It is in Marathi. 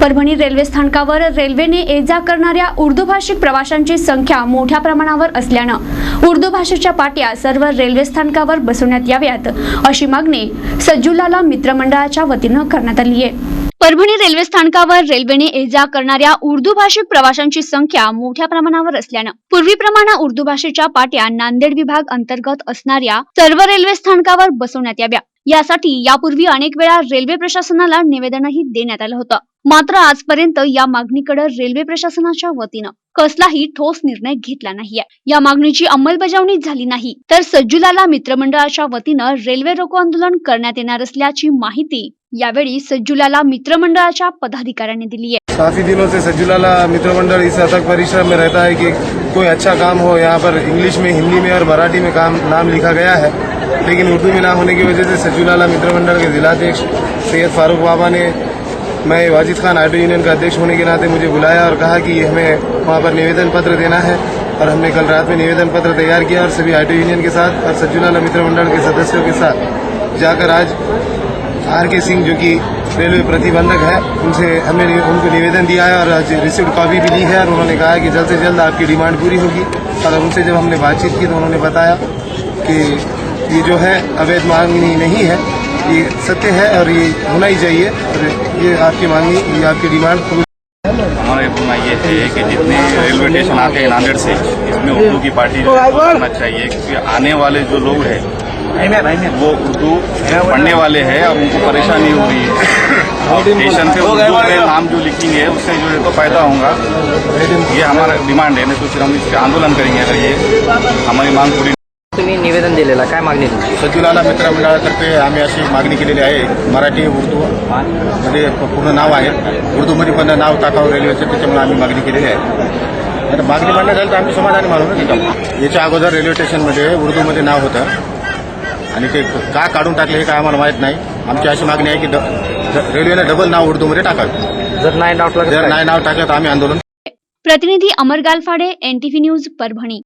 परभणी रेल्वे स्थानकावर रेल्वेने ये जा करणाऱ्या उर्दू भाषिक प्रवाशांची संख्या मोठ्या प्रमाणावर असल्यानं उर्दू भाषेच्या पाट्या सर्व रेल्वे स्थानकावर बसवण्यात याव्यात अशी मागणी सज्जुलाला मित्रमंडळाच्या वतीनं करण्यात आली आहे. परभणी रेल्वे स्थानकावर रेल्वेने ये जा करणाऱ्या उर्दू भाषिक प्रवाशांची संख्या मोठ्या प्रमाणावर असल्यानं पूर्वीप्रमाणे उर्दू भाषेच्या पाट्या नांदेड विभाग अंतर्गत असणाऱ्या सर्व रेल्वे स्थानकावर बसवण्यात याव्या. यासाठी यापूर्वी अनेक वेळा रेल्वे प्रशासनाला निवेदनही देण्यात आलं होतं. मात्र आजपर्यंत या मागणीकडे रेल्वे प्रशासनाच्या वतीनं कसलाही ठोस निर्णय घेतला नाहीये. या मागणीची अंमलबजावणी झाली नाही तर सज्जुलाला मित्रमंडळाच्या वतीनं रेल्वे रोको आंदोलन करण्यात येणार असल्याची माहिती यावेळी सज्जुलाला मित्रमंडळाच्या पदाधिकाऱ्यांनी दिली आहे. काफ़ी दिनों से सज्जुलाला मित्रमंडल इस अथक परिश्रम में रहता है कि कोई अच्छा काम हो यहाँ पर इंग्लिश में हिंदी में और मराठी में काम नाम लिखा गया है। लेकिन उर्दू में ना होने की वजह से सज्जुलाला मित्रमंडल के जिलाध्यक्ष सैयद फारूक बाबा ने मैं वाजिद खान ऑटो यूनियन का अध्यक्ष होने के नाते मुझे बुलाया और कहा कि हमें वहाँ पर निवेदन पत्र देना है और हमने कल रात में निवेदन पत्र तैयार किया और सभी ऑटो यूनियन के साथ और सज्जुलाला मित्र मंडल के सदस्यों के साथ जाकर आज आर के सिंह, जो कि रेलवे प्रतिबंधक है, उनसे हमने उनको निवेदन दिया है और आज रिसिप्ट कॉपी भी ली है और उन्होंने कहा कि जल्द से जल्द आपकी डिमांड पूरी होगी। और उनसे जब हमने बातचीत की तो उन्होंने बताया कि ये जो है अवैध मांगनी नहीं है। ये सत्य है और ये होना ही चाहिए। और ये आपकी मांगनी, ये आपकी डिमांड हमारा बोलना ये है कि जितने रेलवे स्टेशन आते हैं नांदेड़ से, इसमें उर्दू की पार्टी है वो चाहिए, क्योंकि आने वाले जो लोग हैं, वो उर्दू पढ़ने वाले हैं और उनको परेशानी हो रही है। स्टेशन पे उर्दू पे नाम जो लिखेंगे, उससे जो है तो फ़ायदा होगा। ये हमारा डिमांड है, नहीं तो फिर हम इस आंदोलन करेंगे, अगर ये हमारी मांग पूरी तुम्ही निवेदन दिलेलं काय मागणी तुमची? सज्जुलाला मित्र मंडळातर्फे आम्ही अशी मागणी केलेली आहे. मराठी उर्दू मध्ये पूर्ण नाव आहे. उर्दूमध्ये पण नाव टाकावं रेल्वेचं त्याच्यामुळे आम्ही मागणी केलेली आहे. आता मागणी मान्य झाली तर आम्ही समाधानी मानू ना त्याच्यामुळे याच्या अगोदर रेल्वे स्टेशनमध्ये उर्दूमध्ये नाव होतं. आणि ते का काढून टाकले हे काय आम्हाला माहीत नाही. आमची अशी मागणी आहे की रेल्वेने डबल नाव उर्दूमध्ये टाकावे. जर नाही नाव टाकलं तर आम्ही आंदोलन प्रतिनिधी अमर गालफाडे एनटीव्ही न्यूज परभणी.